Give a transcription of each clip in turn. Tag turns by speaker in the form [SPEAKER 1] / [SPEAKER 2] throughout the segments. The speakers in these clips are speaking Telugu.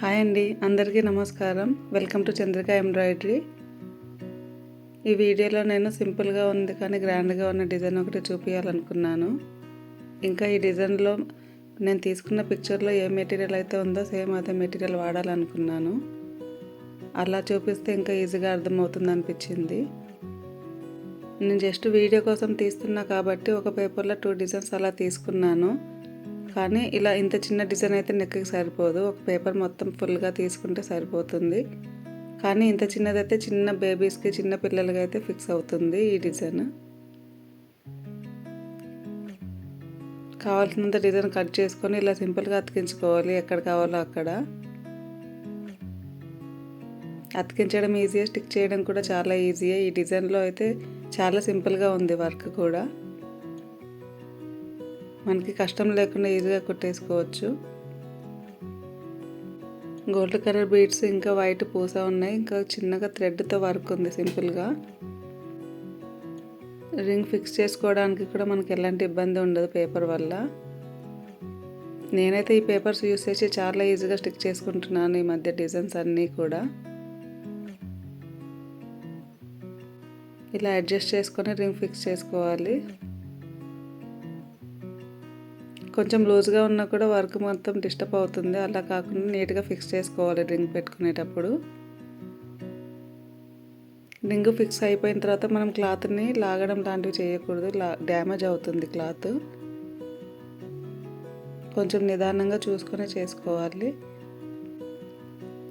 [SPEAKER 1] హాయ్ అండి అందరికీ నమస్కారం. Welcome to Chandrika embroidery. ఈ వీడియోలో నేను సింపుల్గా ఉంది కానీ గ్రాండ్గా ఉన్న డిజైన్ ఒకటి చూపించాలనుకున్నాను ఇంకా ఈ డిజైన్లో నేను తీసుకున్న పిక్చర్లో ఏ మెటీరియల్ అయితే ఉందో సేమ్ అదే మెటీరియల్ వాడాలనుకున్నాను. అలా చూపిస్తే ఇంకా ఈజీగా అర్థమవుతుంది అనిపించింది. నేను జస్ట్ వీడియో కోసం తీస్తున్నా కాబట్టి ఒక పేపర్లో టూ డిజైన్స్ అలా తీసుకున్నాను. కానీ ఇలా ఇంత చిన్న డిజైన్ అయితే నెక్కి సరిపోదు. ఒక పేపర్ మొత్తం ఫుల్గా తీసుకుంటే సరిపోతుంది. కానీ ఇంత చిన్నదైతే చిన్న బేబీస్కి చిన్న పిల్లలకి అయితే ఫిక్స్ అవుతుంది ఈ డిజైన్. కావాల్సినంత డిజైన్ కట్ చేసుకొని ఇలా సింపుల్గా అతికించుకోవాలి. ఎక్కడ కావాలో అక్కడ. అతికించడం ఈజీయే స్టిక్ చేయడం కూడా చాలా ఈజీయే. ఈ డిజైన్లో అయితే చాలా సింపుల్గా ఉంది వర్క్ కూడా. మనకి కష్టం లేకుండా ఈజీగా కుట్టేసుకోవచ్చు. గోల్డ్ కలర్ బీడ్స్ ఇంకా వైట్ పూస ఉన్నాయి. ఇంకా చిన్నగా థ్రెడ్తో వర్క్ ఉంది సింపుల్గా. రింగ్ ఫిక్స్ చేసుకోవడానికి కూడా మనకి ఎలాంటి ఇబ్బంది ఉండదు పేపర్ వల్ల. నేనైతే ఈ పేపర్స్ యూస్ చేసి చాలా ఈజీగా స్టిక్ చేసుకుంటున్నాను ఈ మధ్య డిజైన్స్ అన్నీ కూడా. ఇలా అడ్జస్ట్ చేసుకొని రింగ్ ఫిక్స్ చేసుకోవాలి. కొంచెం లూజ్గా ఉన్నా కూడా వర్క్ మొత్తం డిస్టర్బ్ అవుతుంది. అలా కాకుండా నీట్గా ఫిక్స్ చేసుకోవాలి రింగ్ పెట్టుకునేటప్పుడు. రింగ్ ఫిక్స్ అయిపోయిన తర్వాత మనం క్లాత్ని లాగడం లాంటివి చేయకూడదు. లా డ్యామేజ్ అవుతుంది క్లాత్. కొంచెం నిదానంగా చూసుకొని చేసుకోవాలి.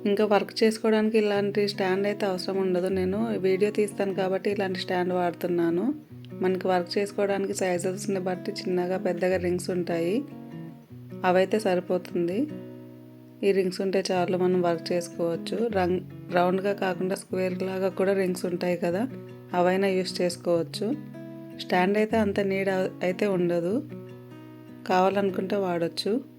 [SPEAKER 1] ఇంకా వర్క్ చేసుకోవడానికి ఇలాంటి స్టాండ్ అయితే అవసరం ఉండదు. నేను వీడియో తీస్తాను కాబట్టి ఇలాంటి స్టాండ్ వాడుతున్నాను. మనకి వర్క్ చేసుకోవడానికి సైజెస్ని బట్టి చిన్నగా పెద్దగా రింగ్స్ ఉంటాయి. అవైతే సరిపోతుంది. ఈ రింగ్స్ ఉంటే చాలు మనం వర్క్ చేసుకోవచ్చు. రంగ్ రౌండ్గా కాకుండా స్క్వేర్ లాగా కూడా రింగ్స్ ఉంటాయి కదా అవైనా యూస్ చేసుకోవచ్చు. స్టాండ్ అయితే అంత నీడ్ అయితే ఉండదు. కావాలనుకుంటే వాడచ్చు.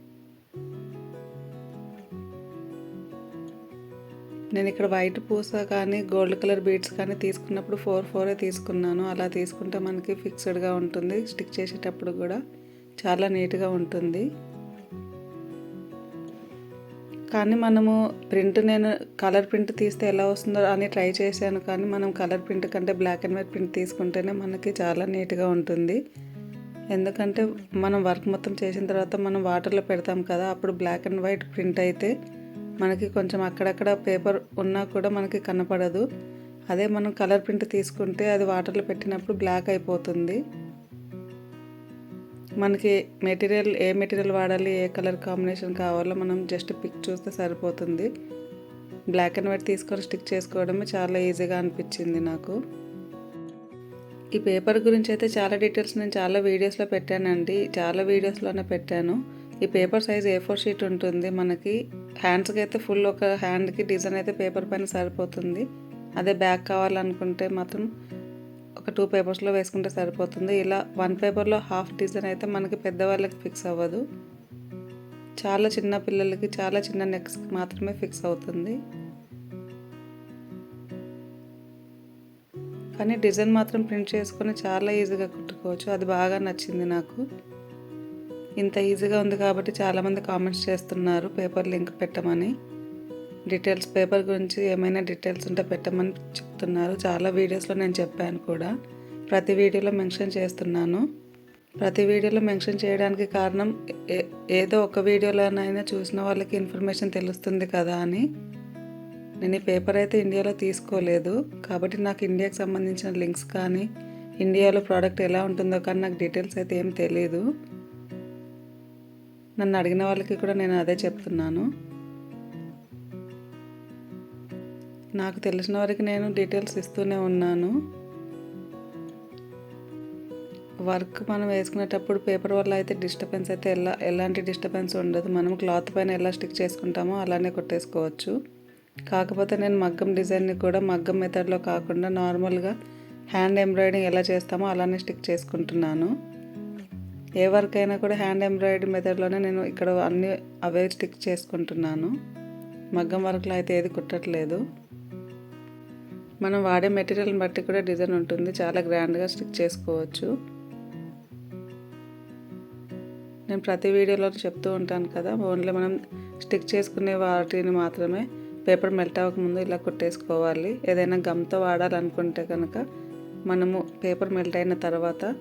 [SPEAKER 1] నేను ఇక్కడ వైట్ పూస కానీ గోల్డ్ కలర్ బీడ్స్ కానీ తీసుకున్నప్పుడు ఫోర్ ఫోరే తీసుకున్నాను. అలా తీసుకుంటే మనకి ఫిక్స్డ్గా ఉంటుంది. స్టిక్ చేసేటప్పుడు కూడా చాలా నీట్గా ఉంటుంది. కానీ మనము ప్రింట్ నేను కలర్ ప్రింట్ తీస్తే ఎలా వస్తుందో అని ట్రై చేశాను. కానీ మనం కలర్ ప్రింట్ కంటే బ్లాక్ అండ్ వైట్ ప్రింట్ తీసుకుంటేనే మనకి చాలా నీట్గా ఉంటుంది. ఎందుకంటే మనం వర్క్ మొత్తం చేసిన తర్వాత మనం వాటర్లో పెడతాం కదా అప్పుడు బ్లాక్ అండ్ వైట్ ప్రింట్ అయితే మనకి కొంచెం అక్కడక్కడ పేపర్ ఉన్నా కూడా మనకి కనపడదు. అదే మనం కలర్ ప్రింట్ తీసుకుంటే అది వాటర్లో పెట్టినప్పుడు బ్లాక్ అయిపోతుంది. మనకి మెటీరియల్ ఏ మెటీరియల్ వాడాలి ఏ కలర్ కాంబినేషన్ కావాలో మనం జస్ట్ పిక్ చూస్తే సరిపోతుంది. బ్లాక్ అండ్ వైట్ తీసుకొని స్టిక్ చేసుకోవడమే చాలా ఈజీగా అనిపించింది నాకు. ఈ పేపర్ గురించి అయితే చాలా డీటెయిల్స్ నేను చాలా వీడియోస్లో పెట్టానండి. చాలా వీడియోస్లోనే పెట్టాను. ఈ paper size A four sheet ఉంటుంది. మనకి హ్యాండ్స్కి అయితే ఫుల్ ఒక హ్యాండ్కి డిజైన్ అయితే పేపర్ పైన సరిపోతుంది. అదే బ్యాగ్ కావాలనుకుంటే మాత్రం ఒక టూ పేపర్స్లో వేసుకుంటే సరిపోతుంది. ఇలా వన్ పేపర్లో హాఫ్ డిజైన్ అయితే మనకి పెద్దవాళ్ళకి ఫిక్స్ అవ్వదు. చాలా చిన్న పిల్లలకి చాలా చిన్న నెక్స్కి మాత్రమే ఫిక్స్ అవుతుంది. కానీ డిజైన్ మాత్రం ప్రింట్ చేసుకొని చాలా ఈజీగా కుట్టుకోవచ్చు. అది బాగా నచ్చింది నాకు. ఇంత ఈజీగా ఉంది కాబట్టి చాలామంది కామెంట్స్ చేస్తున్నారు పేపర్ లింక్ పెట్టమని. డీటెయిల్స్ పేపర్ గురించి ఏమైనా డీటెయిల్స్ ఉంటే పెట్టమని చెప్తున్నారు. చాలా వీడియోస్లో నేను చెప్పాను కూడా. ప్రతి వీడియోలో మెన్షన్ చేస్తున్నాను. ప్రతి వీడియోలో మెన్షన్ చేయడానికి కారణం ఏదో ఒక వీడియోలోనైనా చూసిన వాళ్ళకి ఇన్ఫర్మేషన్ తెలుస్తుంది కదా అని. నేను ఈ పేపర్ అయితే ఇండియాలో తీసుకోలేదు. కాబట్టి నాకు ఇండియాకి సంబంధించిన లింక్స్ కానీ ఇండియాలో ప్రోడక్ట్ ఎలా ఉంటుందో కానీ నాకు డీటెయిల్స్ అయితే ఏం తెలియదు నన్ను అడిగిన వాళ్ళకి కూడా నేను అదే చెప్తున్నాను. నాకు తెలిసిన వారికి నేను డీటెయిల్స్ ఇస్తూనే ఉన్నాను. వర్క్ మనం వేసుకునేటప్పుడు పేపర్ వల్ల అయితే డిస్టర్బెన్స్ అయితే ఎలా ఎలాంటి డిస్టర్బెన్స్ ఉండదు. మనం క్లాత్ పైన ఎలా స్టిక్ చేసుకుంటామో అలానే కొట్టేసుకోవచ్చు. కాకపోతే నేను మగ్గం డిజైన్ని కూడా మగ్గం మెథడ్లో కాకుండా నార్మల్గా హ్యాండ్ ఎంబ్రాయిడింగ్ ఎలా చేస్తామో అలానే స్టిక్ చేసుకుంటున్నాను. ఏ వర్క్ అయినా కూడా హ్యాండ్ ఎంబ్రాయిడరీ మెథడ్లోనే నేను ఇక్కడ అన్ని అవే స్టిక్ చేసుకుంటున్నాను. మగ్గం వర్క్లో అయితే ఏది కుట్టట్లేదు. మనం వాడే మెటీరియల్ని బట్టి కూడా డిజైన్ ఉంటుంది. చాలా గ్రాండ్గా స్టిక్ చేసుకోవచ్చు. నేను ప్రతి వీడియోలో చెప్తూ ఉంటాను కదా ఓన్లీ మనం స్టిక్ చేసుకునే వాటిని మాత్రమే పేపర్ మెల్ట్ అవ్వకముందు ఇలా కుట్టేసుకోవాలి. ఏదైనా గమ్తో వాడాలనుకుంటే కనుక మనము పేపర్ మెల్ట్ అయిన తర్వాత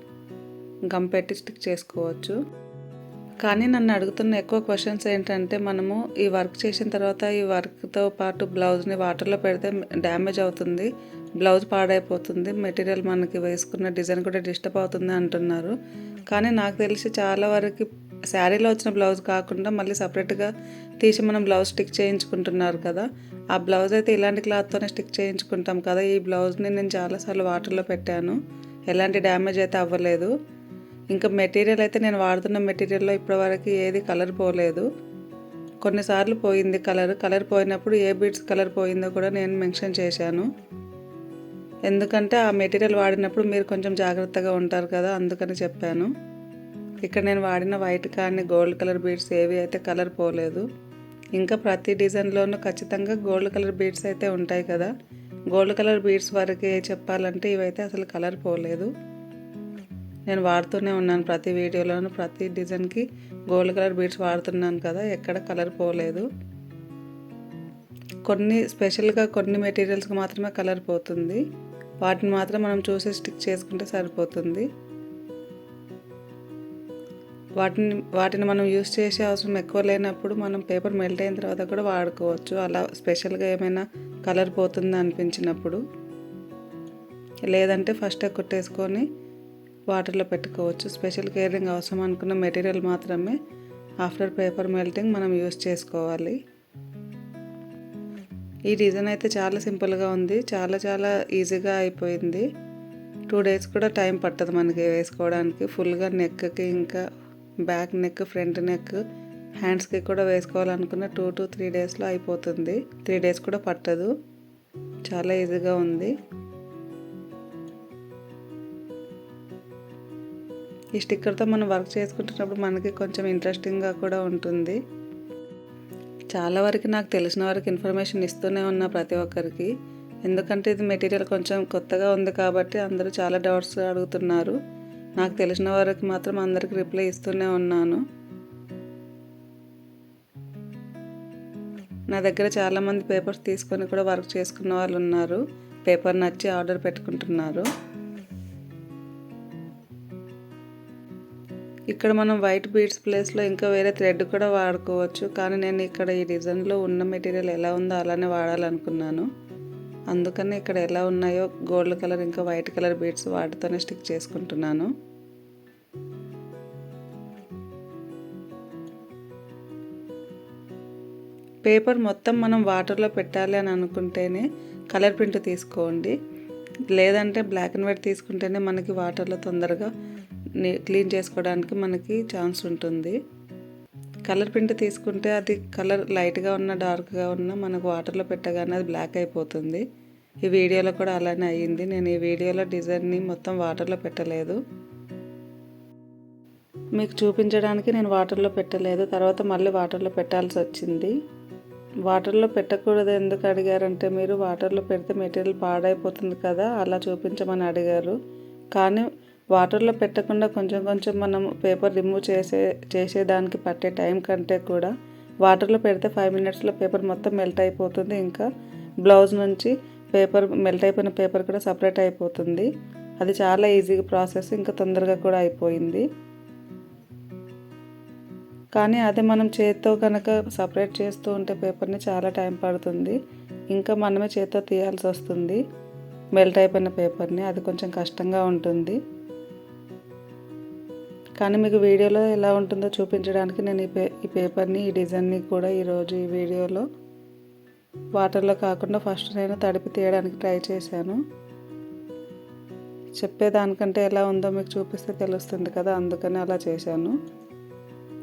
[SPEAKER 1] గమ్ పెట్టి స్టిక్ చేసుకోవచ్చు. కానీ నన్ను అడుగుతున్న ఎక్కువ క్వశ్చన్స్ ఏంటంటే మనము ఈ వర్క్ చేసిన తర్వాత ఈ వర్క్తో పాటు బ్లౌజ్ని వాటర్లో పెడితే డ్యామేజ్ అవుతుంది బ్లౌజ్ పాడైపోతుంది మెటీరియల్ మనకి వేసుకున్న డిజైన్ కూడా డిస్టర్బ్ అవుతుంది అంటున్నారు. కానీ నాకు తెలిసి చాలా వరకు శారీలో వచ్చిన బ్లౌజ్ కాకుండా మళ్ళీ సపరేట్గా తీసి మనం బ్లౌజ్ స్టిక్ చేయించుకుంటున్నారు కదా. ఆ బ్లౌజ్ అయితే ఇలాంటి క్లాత్తోనే స్టిక్ చేయించుకుంటాం కదా. ఈ బ్లౌజ్ని నేను చాలాసార్లు వాటర్లో పెట్టాను. ఎలాంటి డ్యామేజ్ అయితే అవ్వలేదు. ఇంకా మెటీరియల్ అయితే నేను వాడుతున్న మెటీరియల్లో ఇప్పటివరకు ఏది కలర్ పోలేదు. కొన్నిసార్లు పోయింది కలర్. కలర్ పోయినప్పుడు ఏ బీడ్స్ కలర్ పోయిందో కూడా నేను మెన్షన్ చేశాను. ఎందుకంటే ఆ మెటీరియల్ వాడినప్పుడు మీరు కొంచెం జాగ్రత్తగా ఉంటారు కదా అందుకని చెప్పాను. ఇక్కడ నేను వాడిన వైట్ కానీ గోల్డ్ కలర్ బీడ్స్ ఏవి అయితే కలర్ పోలేదు. ఇంకా ప్రతి డిజైన్లోనూ ఖచ్చితంగా గోల్డ్ కలర్ బీడ్స్ అయితే ఉంటాయి కదా. గోల్డ్ కలర్ బీడ్స్ వరకే చెప్పాలంటే ఇవైతే అసలు కలర్ పోలేదు. నేను వాడుతూనే ఉన్నాను ప్రతి వీడియోలోనూ ప్రతి డిజైన్కి గోల్డ్ కలర్ బీడ్స్ వాడుతున్నాను కదా ఎక్కడ కలర్ పోలేదు. కొన్ని స్పెషల్గా కొన్ని మెటీరియల్స్కి మాత్రమే కలర్ పోతుంది. వాటిని మాత్రం మనం చూసి స్టిక్ చేసుకుంటే సరిపోతుంది. వాటిని వాటిని మనం యూస్ చేసే అవసరం ఎక్కువ లేనప్పుడు మనం పేపర్ మెల్ట్ అయిన తర్వాత కూడా వాడుకోవచ్చు. అలా స్పెషల్గా ఏమైనా కలర్ పోతుంది అనిపించినప్పుడు. లేదంటే ఫస్ట్ కుట్టేసుకొని వాటర్లో పెట్టుకోవచ్చు. స్పెషల్ కేరింగ్ అవసరం అనుకున్న మెటీరియల్ మాత్రమే ఆఫ్టర్ పేపర్ మెల్టింగ్ మనం యూస్ చేసుకోవాలి. ఈ డిజైన్ అయితే చాలా సింపుల్గా ఉంది. చాలా చాలా ఈజీగా అయిపోయింది. టూ డేస్ కూడా టైం పట్టదు మనకి వేసుకోవడానికి. ఫుల్గా నెక్కి ఇంకా బ్యాక్ నెక్ ఫ్రంట్ నెక్ హ్యాండ్స్కి కూడా వేసుకోవాలనుకున్న టూ టు త్రీ డేస్లో అయిపోతుంది. త్రీ డేస్ కూడా పట్టదు. చాలా ఈజీగా ఉంది. ఈ స్టిక్కర్తో మనం వర్క్ చేసుకుంటున్నప్పుడు మనకి కొంచెం ఇంట్రెస్టింగ్గా కూడా ఉంటుంది. చాలా వరకు నాకు తెలిసిన వరకు ఇన్ఫర్మేషన్ ఇస్తూనే ఉన్నా ప్రతి ఒక్కరికి. ఎందుకంటే ఇది మెటీరియల్ కొంచెం కొత్తగా ఉంది కాబట్టి అందరూ చాలా డౌట్స్ అడుగుతున్నారు. నాకు తెలిసిన వరకు మాత్రం అందరికి రిప్లై ఇస్తూనే ఉన్నాను. నా దగ్గర చాలామంది పేపర్స్ తీసుకొని కూడా వర్క్ చేసుకున్న వాళ్ళు ఉన్నారు. పేపర్ నచ్చి ఆర్డర్ పెట్టుకుంటున్నారు. ఇక్కడ మనం వైట్ బీడ్స్ ప్లేస్లో ఇంకా వేరే థ్రెడ్ కూడా వాడుకోవచ్చు. కానీ నేను ఇక్కడ ఈ డిజైన్లో ఉన్న మెటీరియల్ ఎలా ఉందో అలానే వాడాలనుకున్నాను. అందుకని ఇక్కడ ఎలా ఉన్నాయో గోల్డ్ కలర్ ఇంకా వైట్ కలర్ బీడ్స్ వాటితోనే స్టిక్ చేసుకుంటున్నాను. పేపర్ మొత్తం మనం వాటర్లో పెట్టాలి అని అనుకుంటేనే కలర్ ప్రింట్ తీసుకోండి. లేదంటే బ్లాక్ అండ్ వైట్ తీసుకుంటేనే మనకి వాటర్లో తొందరగా క్లీన్ చేసుకోవడానికి మనకి ఛాన్స్ ఉంటుంది. కలర్ ప్రింట్ తీసుకుంటే అది కలర్ లైట్గా ఉన్న డార్క్గా ఉన్న మనకు వాటర్లో పెట్టగానే అది బ్లాక్ అయిపోతుంది. ఈ వీడియోలో కూడా అలానే అయ్యింది. నేను ఈ వీడియోలో డిజైన్ని మొత్తం వాటర్లో పెట్టలేదు. మీకు చూపించడానికి నేను వాటర్లో పెట్టలేదు. తర్వాత మళ్ళీ వాటర్లో పెట్టాల్సి వచ్చింది. వాటర్లో పెట్టకూడదు ఎందుకు అడిగారంటే మీరు వాటర్లో పెడితే మెటీరియల్ పాడైపోతుంది కదా అలా చూపించమని అడిగారు. కానీ వాటర్లో పెట్టకుండా కొంచెం కొంచెం మనం పేపర్ రిమూవ్ చేసే చేసేదానికి పట్టే టైం కంటే కూడా వాటర్లో పెడితే ఫైవ్ మినిట్స్లో పేపర్ మొత్తం మెల్ట్ అయిపోతుంది. ఇంకా బ్లౌజ్ నుంచి పేపర్ మెల్ట్ అయిపోయిన పేపర్ కూడా సపరేట్ అయిపోతుంది. అది చాలా ఈజీగా ప్రాసెస్ ఇంకా తొందరగా కూడా అయిపోయింది. కానీ అదే మనం చేత్తో కనుక సపరేట్ చేస్తూ ఉంటే పేపర్ని చాలా టైం పడుతుంది. ఇంకా మనమే చేత్తో తీయాల్సి వస్తుంది. మెల్ట్ అయిపోయిన పేపర్ని. అది కొంచెం కష్టంగా ఉంటుంది. కానీ మీకు వీడియోలో ఎలా ఉంటుందో చూపించడానికి నేను ఈ పే ఈ పేపర్ని ఈ డిజైన్ని కూడా ఈరోజు ఈ వీడియోలో వాటర్లో కాకుండా ఫస్ట్ నేను తడిపి తీయడానికి ట్రై చేశాను. చెప్పేదానికంటే ఎలా ఉందో మీకు చూపిస్తే తెలుస్తుంది కదా అందుకని అలా చేశాను.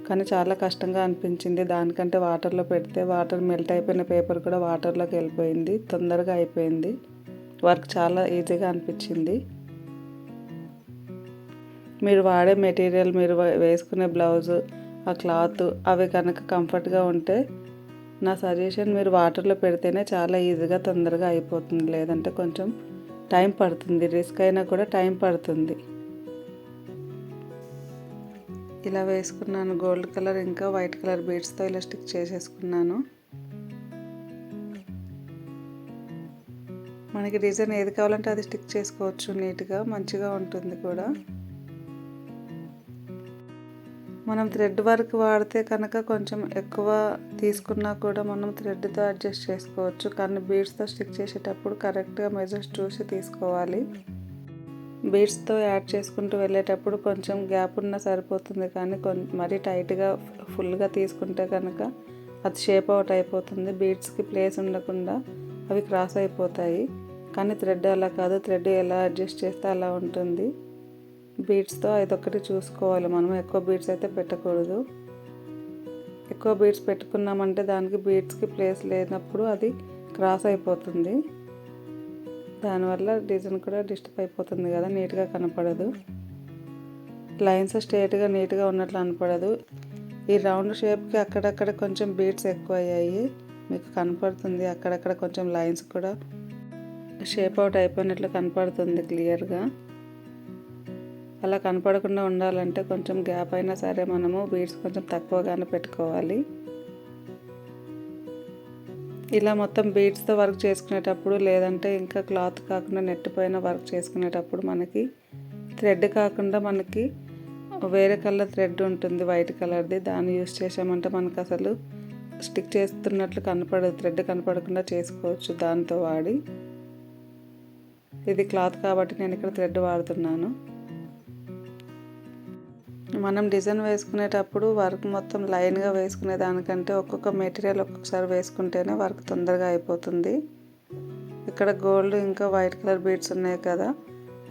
[SPEAKER 1] కానీ చాలా కష్టంగా అనిపించింది. దానికంటే వాటర్లో పెడితే వాటర్ మెల్ట్ అయిపోయిన పేపర్ కూడా వాటర్లోకి వెళ్ళిపోయింది తొందరగా అయిపోయింది. వర్క్ చాలా ఈజీగా అనిపించింది. మీరు వాడే మెటీరియల్ మీరు వేసుకునే బ్లౌజ్ ఆ క్లాత్ అవి కనుక కంఫర్ట్గా ఉంటే నా సజెషన్ మీరు వాటర్లో పెడితేనే చాలా ఈజీగా తొందరగా అయిపోతుంది. లేదంటే కొంచెం టైం పడుతుంది. రిస్క్ అయినా కూడా టైం పడుతుంది. ఇలా వేసుకున్నాను. గోల్డ్ కలర్ ఇంకా వైట్ కలర్ బీడ్స్తో ఇలా స్టిక్ చేసేసుకున్నాను. మనకి డిజైన్ ఏది కావాలంటే అది స్టిక్ చేసుకోవచ్చు. నీట్గా మంచిగా ఉంటుంది కూడా. మనం థ్రెడ్ వర్క్ వాడితే కనుక కొంచెం ఎక్కువ తీసుకున్నా కూడా మనం థ్రెడ్తో అడ్జస్ట్ చేసుకోవచ్చు. కానీ బీడ్స్తో స్టిక్ చేసేటప్పుడు కరెక్ట్గా మెజర్స్ చూసి తీసుకోవాలి. బీడ్స్తో యాడ్ చేసుకుంటూ వెళ్ళేటప్పుడు కొంచెం గ్యాప్ ఉన్న సరిపోతుంది. కానీ కొంచెం మరీ టైట్గా ఫుల్గా తీసుకుంటే కనుక అది షేప్ అవుట్ అయిపోతుంది. బీడ్స్కి ప్లేస్ ఉండకుండా అవి క్రాస్ అయిపోతాయి. కానీ థ్రెడ్ అలా కాదు. థ్రెడ్ ఎలా అడ్జస్ట్ చేస్తే అలా ఉంటుంది. బీట్స్తో అదొక్కటి చూసుకోవాలి. మనం ఎక్కువ బీట్స్ అయితే పెట్టకూడదు. ఎక్కువ బీట్స్ పెట్టుకున్నామంటే దానికి బీట్స్కి ప్లేస్ లేనప్పుడు అది క్రాస్ అయిపోతుంది. దానివల్ల డిజైన్ కూడా డిస్టర్బ్ అయిపోతుంది కదా నీట్గా కనపడదు. లైన్స్ స్ట్రేట్గా నీట్గా ఉన్నట్లు కనపడదు ఈ రౌండ్ షేప్కి అక్కడక్కడ కొంచెం బీట్స్ ఎక్కువ అయ్యాయి మీకు కనపడుతుంది అక్కడక్కడ కొంచెం లైన్స్ కూడా షేప్ అవుట్ అయిపోయినట్లు కనపడుతుంది క్లియర్గా. అలా కనపడకుండా ఉండాలంటే కొంచెం గ్యాప్ అయినా సరే మనము బీడ్స్ కొంచెం తక్కువగానే పెట్టుకోవాలి. ఇలా మొత్తం బీడ్స్తో వర్క్ చేసుకునేటప్పుడు లేదంటే ఇంకా క్లాత్ కాకుండా నెట్ పైన వర్క్ చేసుకునేటప్పుడు మనకి థ్రెడ్ కాకుండా మనకి వేరే కలర్ థ్రెడ్ ఉంటుంది వైట్ కలర్ది. దాన్ని యూస్ చేసామంటే మనకు అసలు స్టిక్ చేస్తున్నట్లు కనపడదు థ్రెడ్ కనపడకుండా చేసుకోవచ్చు దాంతో వాడి. ఇది క్లాత్ కాబట్టి నేను ఇక్కడ థ్రెడ్ వాడుతున్నాను. మనం డిజైన్ వేసుకునేటప్పుడు వర్క్ మొత్తం లైన్గా వేసుకునే దానికంటే ఒక్కొక్క మెటీరియల్ ఒక్కొక్కసారి వేసుకుంటేనే వర్క్ తొందరగా అయిపోతుంది. ఇక్కడ గోల్డ్ ఇంకా వైట్ కలర్ బీడ్స్ ఉన్నాయి కదా.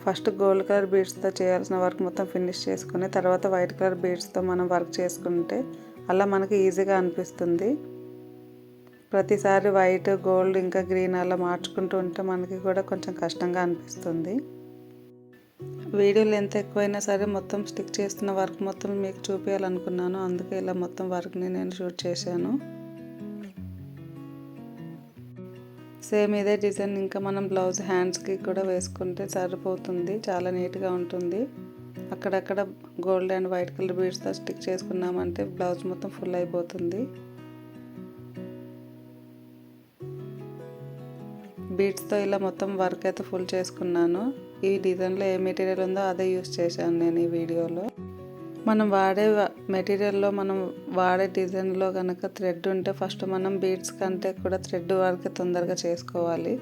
[SPEAKER 1] ఫస్ట్ గోల్డ్ కలర్ బీడ్స్తో చేయాల్సిన వర్క్ మొత్తం ఫినిష్ చేసుకుని తర్వాత వైట్ కలర్ బీడ్స్తో మనం వర్క్ చేసుకుంటే అలా మనకి ఈజీగా అనిపిస్తుంది. ప్రతిసారి వైట్ గోల్డ్ ఇంకా గ్రీన్ అలా మార్చుకుంటూ ఉంటే మనకి కూడా కొంచెం కష్టంగా అనిపిస్తుంది. వీడియో లెంత్ ఎక్కువైనా సరే మొత్తం స్టిక్ చేస్తున్న వర్క్ మొత్తం మీకు చూపించాలనుకున్నాను అందుకే ఇలా మొత్తం వర్క్ని నేను షూట్ చేశాను. సేమ్ ఇదే డిజైన్ ఇంకా మనం బ్లౌజ్ హ్యాండ్స్కి కూడా వేసుకుంటే సరిపోతుంది. చాలా నీట్గా ఉంటుంది. అక్కడక్కడ గోల్డ్ అండ్ వైట్ కలర్ బీడ్స్తో స్టిక్ చేసుకున్నామంటే బ్లౌజ్ మొత్తం ఫుల్ అయిపోతుంది. బీడ్స్తో ఇలా మొత్తం వర్క్ అయితే ఫుల్ చేసుకున్నాను. ఈ డిజైన్లో ఏ మెటీరియల్ ఉందో అదే యూస్ చేశాను నేను ఈ వీడియోలో. మనం వాడే మెటీరియల్లో మనం వాడే డిజైన్లో కనుక థ్రెడ్ ఉంటే ఫస్ట్ మనం బీడ్స్ కంటే కూడా థ్రెడ్ వర్క్ తొందరగా చేసుకోవాలి.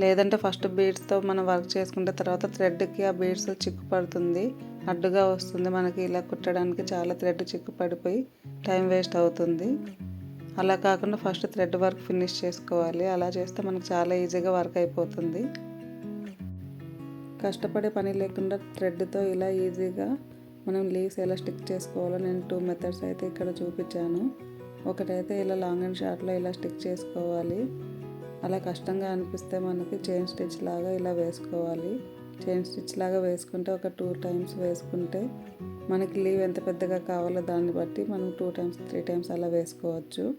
[SPEAKER 1] లేదంటే ఫస్ట్ బీడ్స్తో మనం వర్క్ చేసుకుంటే తర్వాత థ్రెడ్కి ఆ బీడ్స్ చిక్కు పడుతుంది అడ్డుగా వస్తుంది మనకి ఇలా కుట్టడానికి చాలా థ్రెడ్ చిక్కు పడిపోయి టైం వేస్ట్ అవుతుంది. అలా కాకుండా ఫస్ట్ థ్రెడ్ వర్క్ ఫినిష్ చేసుకోవాలి. అలా చేస్తే మనకు చాలా ఈజీగా వర్క్ అయిపోతుంది. కష్టపడే పని లేకుండా థ్రెడ్తో ఇలా ఈజీగా మనం లీవ్స్ ఎలా స్టిక్ చేసుకోవాలో నేను టూ మెథడ్స్ అయితే ఇక్కడ చూపించాను. ఒకటైతే ఇలా లాంగ్ అండ్ షార్ట్లో ఇలా స్టిక్ చేసుకోవాలి. అలా కష్టంగా అనిపిస్తే మనకి చైన్ స్టిచ్ లాగా ఇలా వేసుకోవాలి. చైన్ స్టిచ్ లాగా వేసుకుంటే ఒక టూ టైమ్స్ వేసుకుంటే మనకి లీవ్ ఎంత పెద్దగా కావాలో దాన్ని బట్టి మనం టూ టైమ్స్ త్రీ టైమ్స్ అలా వేసుకోవచ్చు.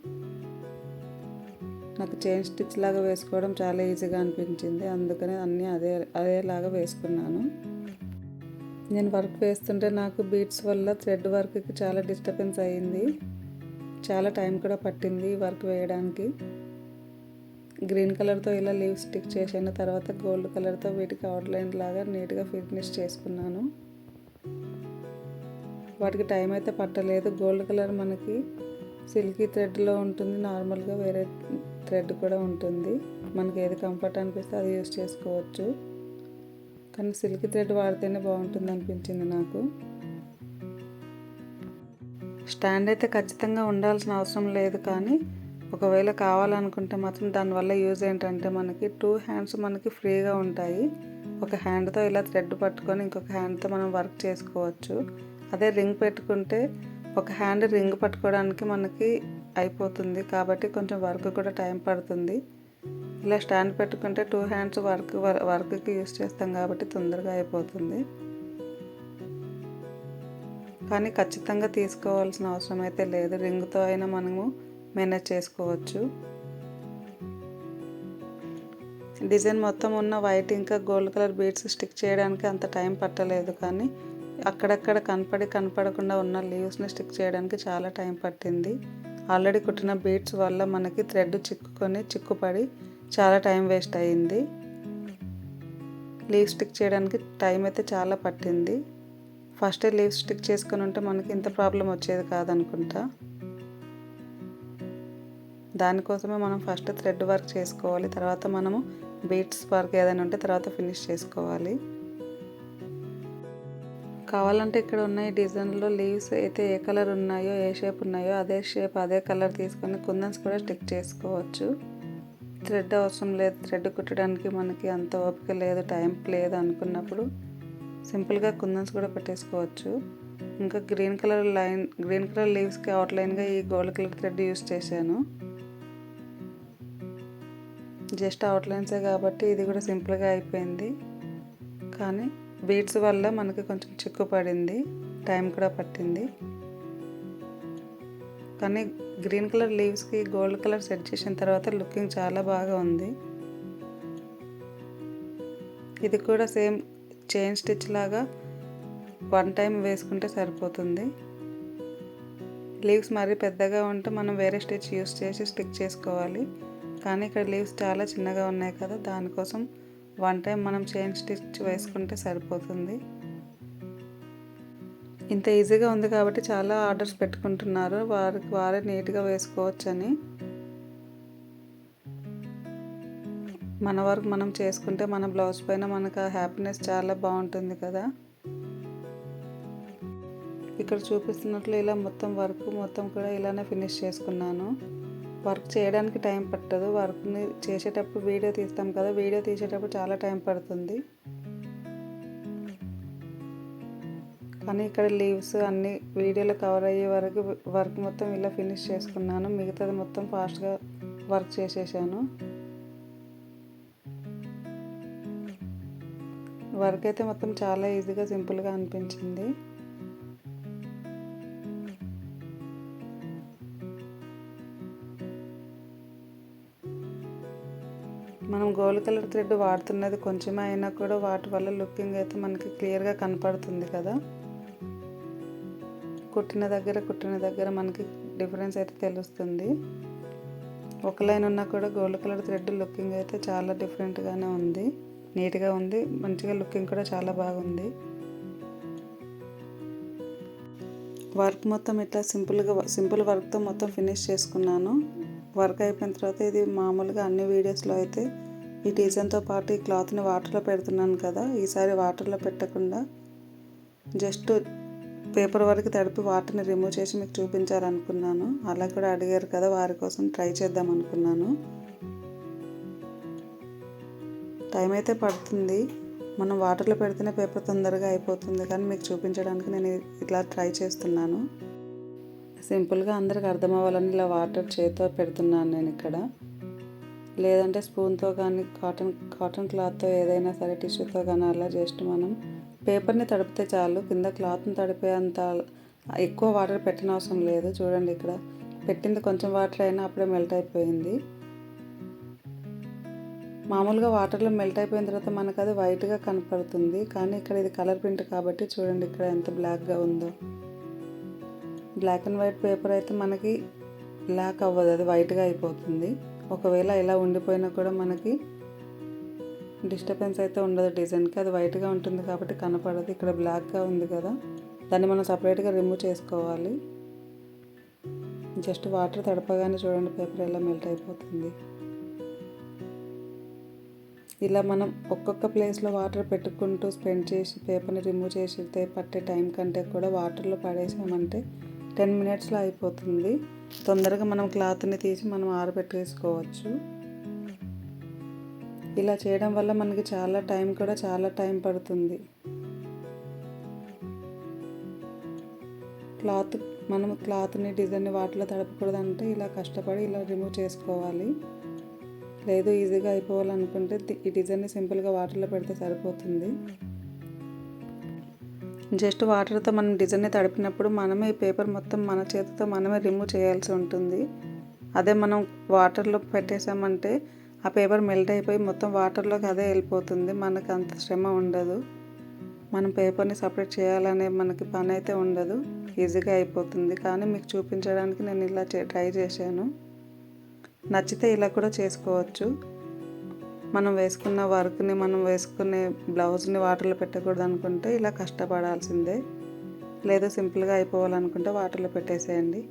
[SPEAKER 1] నాకు చైన్ స్టిచ్ లాగా వేసుకోవడం చాలా ఈజీగా అనిపించింది. అందుకని అన్నీ అదే అదేలాగా వేసుకున్నాను. నేను వర్క్ వేస్తుంటే నాకు బీట్స్ వల్ల థ్రెడ్ వర్క్కి చాలా డిస్టర్బెన్స్ అయ్యింది చాలా టైం కూడా పట్టింది వర్క్ వేయడానికి. గ్రీన్ కలర్తో ఇలా లీవ్ స్టిక్ చేసిన తర్వాత గోల్డ్ కలర్తో వీటికి అవుట్లైన్ లాగా నీట్గా ఫిట్నెస్ చేసుకున్నాను. వాటికి టైం అయితే పట్టలేదు. గోల్డ్ కలర్ మనకి సిల్కీ థ్రెడ్లో ఉంటుంది. నార్మల్గా వేరే థ్రెడ్ కూడా ఉంటుంది. మనకి ఏది కంఫర్ట్ అనిపిస్తే అది యూస్ చేసుకోవచ్చు. కానీ సిల్కీ థ్రెడ్ వాడితేనే బాగుంటుంది అనిపించింది నాకు. స్టాండ్ అయితే ఖచ్చితంగా ఉండాల్సిన అవసరం లేదు కానీ ఒకవేళ కావాలనుకుంటే మాత్రం దానివల్ల యూజ్ ఏంటంటే మనకి టూ హ్యాండ్స్ మనకి ఫ్రీగా ఉంటాయి. ఒక హ్యాండ్తో ఇలా థ్రెడ్ పట్టుకొని ఇంకొక హ్యాండ్తో మనం వర్క్ చేసుకోవచ్చు. అదే రింగ్ పెట్టుకుంటే ఒక హ్యాండ్ రింగ్ పట్టుకోవడానికి మనకి అయిపోతుంది. కాబట్టి కొంచెం వర్క్ కూడా టైం పడుతుంది. ఇలా స్టాండ్ పెట్టుకుంటే టూ హ్యాండ్స్ వర్క్ వర్క్కి యూస్ చేస్తాం కాబట్టి తొందరగా అయిపోతుంది. కానీ ఖచ్చితంగా తీసుకోవాల్సిన అవసరం అయితే లేదు. రింగ్తో అయినా మనము మేనేజ్ చేసుకోవచ్చు. డిజైన్ మొత్తం ఉన్న వైట్ ఇంకా గోల్డ్ కలర్ బీడ్స్ స్టిక్ చేయడానికి అంత టైం పట్టలేదు. కానీ అక్కడక్కడ కనపడి కనపడకుండా ఉన్న లీవ్స్ని స్టిక్ చేయడానికి చాలా టైం పట్టింది. ఆల్రెడీ కుట్టిన బీట్స్ వల్ల మనకి థ్రెడ్ చిక్కుకొని చిక్కుపడి చాలా టైం వేస్ట్ అయ్యింది లీవ్ స్టిక్ చేయడానికి టైం అయితే చాలా పట్టింది. ఫస్ట్ లీవ్ స్టిక్ చేసుకుని ఉంటే మనకి ఇంత ప్రాబ్లం వచ్చేది కాదనుకుంటా. దానికోసమే మనం ఫస్ట్ థ్రెడ్ వర్క్ చేసుకోవాలి. తర్వాత మనము బీట్స్ వర్క్ ఏదైనా ఉంటే తర్వాత ఫినిష్ చేసుకోవాలి. కావాలంటే ఇక్కడ ఉన్న ఈ డిజైన్లో లీవ్స్ అయితే ఏ కలర్ ఉన్నాయో ఏ షేప్ ఉన్నాయో అదే షేప్ అదే కలర్ తీసుకొని కుందన్స్ కూడా స్టిక్ చేసుకోవచ్చు. థ్రెడ్ అవసరం లేదు. థ్రెడ్ కుట్టడానికి మనకి అంత ఓపిక లేదు టైం లేదు అనుకున్నప్పుడు. సింపుల్గా కుందన్స్ కూడా పెట్టేసుకోవచ్చు. ఇంకా green colour line green colour లీవ్స్కి అవుట్లైన్గా ఈ గోల్డ్ కలర్ థ్రెడ్ యూస్ చేశాను. జస్ట్ అవుట్లైన్సే కాబట్టి ఇది కూడా సింపుల్గా అయిపోయింది. కానీ బీట్స్ వల్ల మనకి కొంచెం చిక్కు పడింది టైం కూడా పట్టింది. కానీ గ్రీన్ కలర్ లీవ్స్కి గోల్డ్ కలర్ సెట్ చేసిన తర్వాత లుకింగ్ చాలా బాగా ఉంది. ఇది కూడా సేమ్ చైన్ స్టిచ్ లాగా వన్ టైం వేసుకుంటే సరిపోతుంది. లీవ్స్ మరీ పెద్దగా ఉంటే మనం వేరే స్టిచ్ యూస్ చేసి స్టిక్ చేసుకోవాలి. కానీ ఇక్కడ లీవ్స్ చాలా చిన్నగా ఉన్నాయి కదా దానికోసం వన్ టైం మనం చైన్ స్టిచ్ వేసుకుంటే సరిపోతుంది. ఇంత ఈజీగా ఉంది కాబట్టి చాలా ఆర్డర్స్ పెట్టుకుంటున్నారు. వారికి వారే నీట్గా వేసుకోవచ్చని. మన వర్క్ మనం చేసుకుంటే మన బ్లౌజ్ పైన మనకు ఆ హ్యాపీనెస్ చాలా బాగుంటుంది కదా. ఇక్కడ చూపిస్తున్నట్లు ఇలా మొత్తం వర్క్ మొత్తం కూడా ఇలానే ఫినిష్ చేసుకున్నాను. వర్క్ చేయడానికి టైం పట్టదు. వర్క్ని చేసేటప్పుడు వీడియో తీస్తాం కదా వీడియో తీసేటప్పుడు చాలా టైం పడుతుంది. కానీ ఇక్కడ లీవ్స్ అన్ని వీడియోలో కవర్ అయ్యే వరకు వర్క్ మొత్తం ఇలా ఫినిష్ చేసుకున్నాను. మిగతాది మొత్తం ఫాస్ట్గా వర్క్ చేసేసాను. వర్క్ అయితే మొత్తం చాలా ఈజీగా సింపుల్గా అనిపించింది. మనం గోల్డ్ కలర్ థ్రెడ్ వాడుతున్నది కొంచెమే అయినా కూడా వాటి వల్ల లుకింగ్ అయితే మనకి క్లియర్గా కనపడుతుంది కదా. కుట్టిన దగ్గర కుట్టిన దగ్గర మనకి డిఫరెన్స్ అయితే తెలుస్తుంది. ఒక లైన్ ఉన్నా కూడా గోల్డ్ కలర్ థ్రెడ్ లుకింగ్ అయితే చాలా డిఫరెంట్గానే ఉంది. నీట్గా ఉంది మంచిగా లుకింగ్ కూడా చాలా బాగుంది. వర్క్ మొత్తం ఇట్లా సింపుల్గా సింపుల్ వర్క్తో మొత్తం ఫినిష్ చేసుకున్నాను. వర్క్ అయిపోయిన తర్వాత ఇది మామూలుగా అన్ని వీడియోస్లో అయితే ఈ డిజైన్తో పాటు ఈ క్లాత్ని వాటర్లో పెడుతున్నాను కదా ఈసారి వాటర్లో పెట్టకుండా జస్ట్ పేపర్ వరకు తడిపి వాటర్ని రిమూవ్ చేసి మీకు చూపించాలనుకున్నాను. అలా కూడా అడిగారు కదా వారి కోసం ట్రై చేద్దాం అనుకున్నాను. టైం అయితే పడుతుంది. మనం వాటర్లో పెడితేనే పేపర్ తొందరగా అయిపోతుంది కానీ మీకు చూపించడానికి నేను ఇట్లా ట్రై చేస్తున్నాను. సింపుల్గా అందరికి అర్థం అవ్వాలని ఇలా వాటర్ చేతితో పెడుతున్నాను నేను ఇక్కడ. లేదంటే స్పూన్తో కానీ కాటన్ కాటన్ క్లాత్తో ఏదైనా సరే టిష్యూతో కానీ అలా జస్ట్ మనం పేపర్ని తడిపితే చాలు. కింద క్లాత్ని తడిపే అంత ఎక్కువ వాటర్ పెట్టిన అవసరం లేదు. చూడండి ఇక్కడ. పెట్టింది కొంచెం వాటర్ అయినా అప్పుడే మెల్ట్ అయిపోయింది. మామూలుగా వాటర్లో మెల్ట్ అయిపోయిన తర్వాత మనకు అది వైట్గా కనపడుతుంది. కానీ ఇక్కడ ఇది కలర్ ప్రింట్ కాబట్టి చూడండి ఇక్కడ ఎంత బ్లాక్గా ఉందో. బ్లాక్ అండ్ వైట్ పేపర్ అయితే మనకి బ్లాక్ అవ్వదు. అది వైట్గా అయిపోతుంది. ఒకవేళ ఇలా ఉండిపోయినా కూడా మనకి డిస్టర్బెన్స్ అయితే ఉండదు. డిజైన్కి అది వైట్గా ఉంటుంది కాబట్టి కనపడదు. ఇక్కడ బ్లాక్గా ఉంది కదా దాన్ని మనం సపరేట్గా రిమూవ్ చేసుకోవాలి. జస్ట్ వాటర్ తడపగానే చూడండి పేపర్ ఎలా మెల్ట్ అయిపోతుంది. ఇలా మనం ఒక్కొక్క ప్లేస్లో వాటర్ పెట్టుకుంటూ స్పెండ్ చేసి పేపర్ని రిమూవ్ చేసి పట్టే టైం కంటే కూడా వాటర్లో పడేసామంటే టెన్ మినిట్స్లో అయిపోతుంది. తొందరగా మనం క్లాత్ని తీసి మనం ఆరబెట్టేసుకోవచ్చు. ఇలా చేయడం వల్ల మనకి చాలా టైం కూడా చాలా టైం పడుతుంది. క్లాత్ మనం క్లాత్ని డిజైన్ని వాటిలో తడపకూడదంటే ఇలా కష్టపడి ఇలా రిమూవ్ చేసుకోవాలి. లేదు ఈజీగా అయిపోవాలనుకుంటే ఈ డిజైన్ని సింపుల్గా వాటర్లో పెడితే సరిపోతుంది. జస్ట్ వాటర్తో మనం డిజైన్ని తడిపినప్పుడు మనమే ఈ పేపర్ మొత్తం మన చేతితో మనమే రిమూవ్ చేయాల్సి ఉంటుంది. అదే మనం వాటర్లో పెట్టేసామంటే ఆ పేపర్ మెల్ట్ అయిపోయి మొత్తం వాటర్లోకి అదే వెళ్ళిపోతుంది. మనకు అంత శ్రమ ఉండదు. మనం పేపర్ని సపరేట్ చేయాలనే మనకి పని అయితే ఉండదు. ఈజీగా అయిపోతుంది. కానీ మీకు చూపించడానికి నేను ఇలా ట్రై చేశాను. నచ్చితే ఇలా కూడా చేసుకోవచ్చు. మనం వేసుకున్న వర్క్ని మనం వేసుకునే బ్లౌజ్ని వాటర్లో పెట్టకూడదు అనుకుంటే ఇలా కష్టపడాల్సిందే. లేదా సింపుల్గా అయిపోవాలనుకుంటే వాటర్లో పెట్టేసేయండి.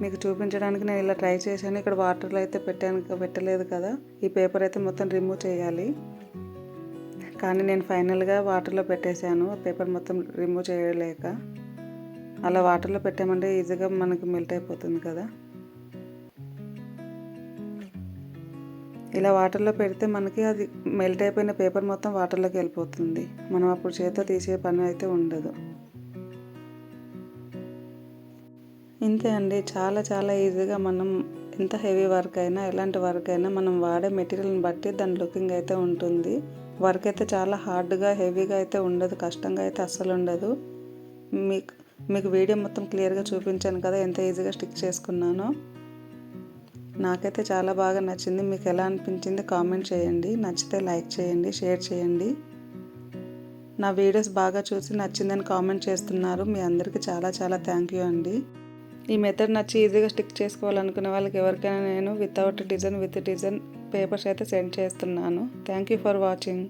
[SPEAKER 1] మీకు చూపించడానికి నేను ఇలా ట్రై చేశాను. ఇక్కడ వాటర్లో అయితే పెట్టాను పెట్టలేదు కదా. ఈ పేపర్ అయితే మొత్తం రిమూవ్ చేయాలి. కానీ నేను ఫైనల్గా వాటర్లో పెట్టేశాను. పేపర్ మొత్తం రిమూవ్ చేయలేక. అలా వాటర్లో పెట్టామంటే ఈజీగా మనకి మెల్ట్ అయిపోతుంది కదా. ఇలా వాటర్లో పెడితే మనకి అది మెల్ట్ అయిపోయిన పేపర్ మొత్తం వాటర్లోకి వెళ్ళిపోతుంది. మనం అప్పుడు చేతితో తీసే పని అయితే ఉండదు. ఇంతే అండి. చాలా చాలా ఈజీగా మనం ఎంత హెవీ వర్క్ అయినా ఎలాంటి వర్క్ అయినా మనం వాడే మెటీరియల్ని బట్టి దాని లుకింగ్ అయితే ఉంటుంది. వర్క్ అయితే చాలా హార్డ్గా హెవీగా అయితే ఉండదు. కష్టంగా అయితే అస్సలు ఉండదు. మీకు మీకు వీడియో మొత్తం క్లియర్గా చూపించాను కదా ఎంత ఈజీగా స్టిక్ చేసుకున్నానో. నాకైతే చాలా బాగా నచ్చింది. మీకు ఎలా అనిపించింది కామెంట్ చేయండి. నచ్చితే లైక్ చేయండి షేర్ చేయండి. నా వీడియోస్ బాగా చూసి నచ్చిందని కామెంట్ చేస్తున్నారు. మీ అందరికీ చాలా చాలా థ్యాంక్ యూ అండి. ఈ మెథడ్ నచ్చి ఈజీగా స్టిక్ చేసుకోవాలనుకునే వాళ్ళకి ఎవరికైనా నేను without design with design papers అయితే సెండ్ చేస్తున్నాను. Thank you for watching.